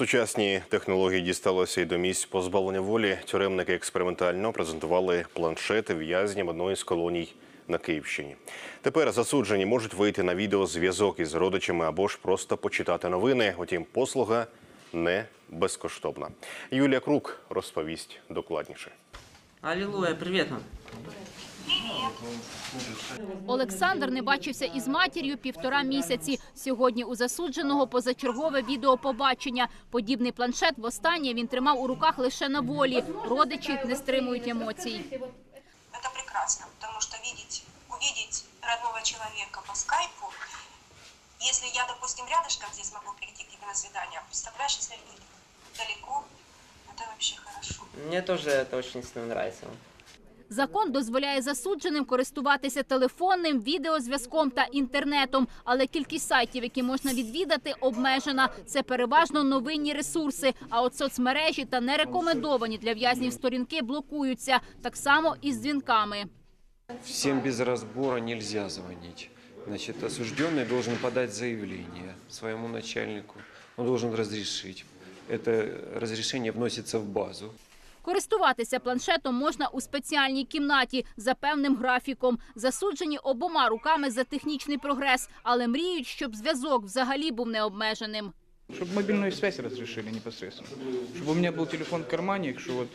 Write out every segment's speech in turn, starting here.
Сучасні технології дісталися й до місць позбавлення волі. Тюремники експериментально презентували планшети в'язням одної з колоній на Київщині. Тепер засуджені можуть вийти на відеозв'язок із родичами або ж просто почитати новини. Утім, послуга не безкоштовна. Юлія Крук розповість докладніше. Аллилуйя, привет, мам. Олександр не бачився із матір'ю півтора місяці. Сьогодні у засудженого позачергове відеопобачення. Подібний планшет востаннє він тримав у руках лише на волі. Родичі не стримують емоцій. Это прекрасно, потому что видеть, увидеть родного человека по скайпу, если я, допустим, рядышком здесь могу прийти к тебе на свидание, представляешь, если они далеко, это вообще хорошо. Мне тоже это очень сильно нравится. Закон дозволяє засудженим користуватися телефонним, відеозв'язком та інтернетом, але кількість сайтів, які можна відвідати, обмежена. Це переважно новинні ресурси. А от соцмережі та нерекомендовані для в'язнів сторінки блокуються так само і з дзвінками. Всем без разбора нельзя звонить. Значит, осужденный должен подать заявление своему начальнику. Он должен разрешить. Это разрешение вносится в базу. Користуватися планшетом можна у спеціальній кімнаті за певним графіком. Засуджені обома руками за технічний прогрес, але мріють, щоб зв'язок взагалі був необмеженим. Чтобы мобильную связь разрешили непосредственно. Чтобы у меня был телефон в кармане, что вот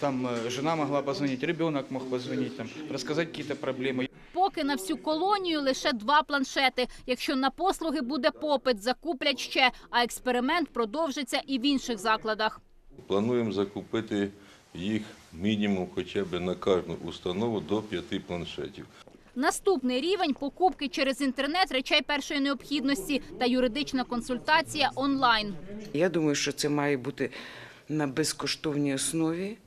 там э, жена могла позвонить, ребенок мог позвонить, там, рассказать какие-то проблемы. Поки на всю колонію лише два планшети. Якщо на послуги буде попит, закуплять ще. А експеримент продовжиться і в інших закладах. Плануємо закупити їх мінімум хоча б на кожну установу до п'яти планшетів. Наступний рівень покупки через інтернет речей першої необхідності та юридична консультація онлайн. Я думаю, що це має бути на безкоштовній основі.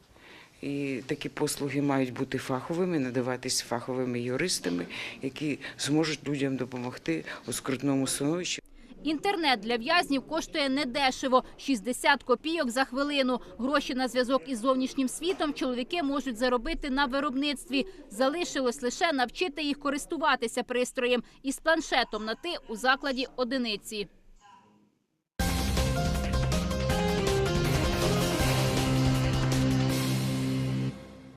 І такі послуги мають бути фаховими, надаватись фаховими юристами, які зможуть людям допомогти у скрутному становищі. Інтернет для в'язнів коштує недешево – 60 копійок за хвилину. Гроші на зв'язок із зовнішнім світом чоловіки можуть заробити на виробництві. Залишилось лише навчити їх користуватися пристроєм із планшетом на ти у закладі одиниці.